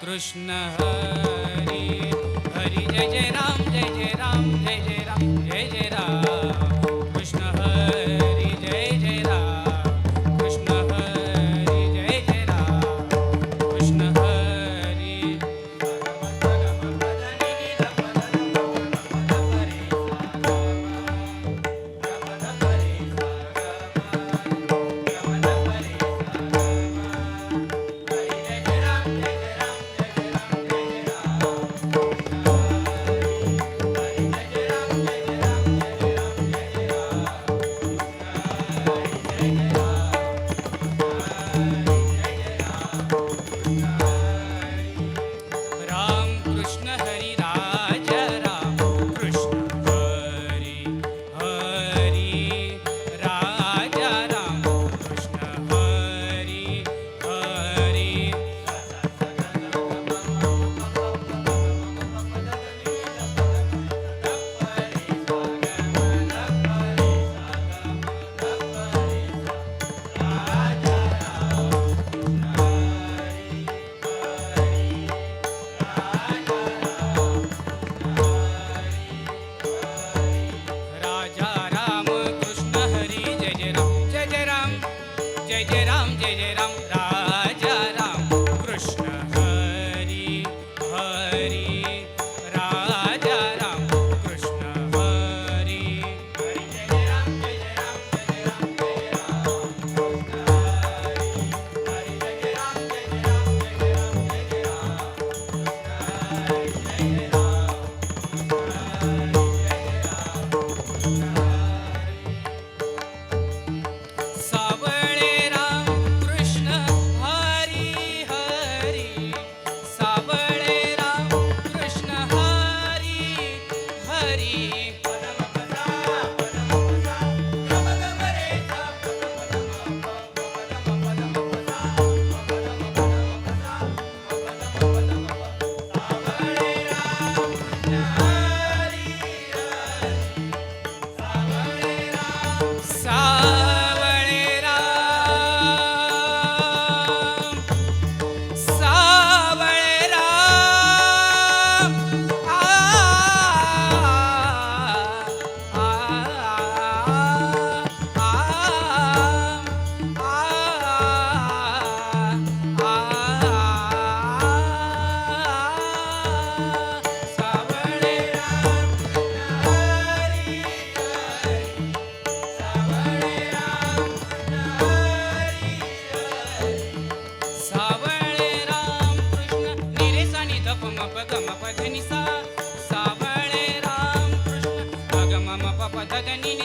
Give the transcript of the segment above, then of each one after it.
Krishna Hari Hari Jai Jai Ram Jai Jai Ram Jai Jai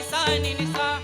sa ni sa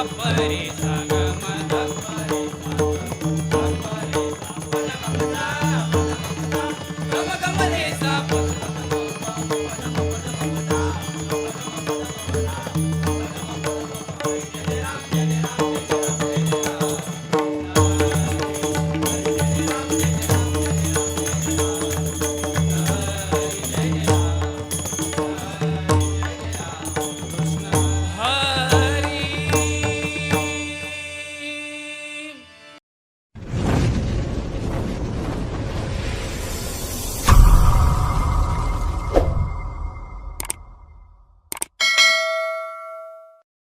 अपरिसग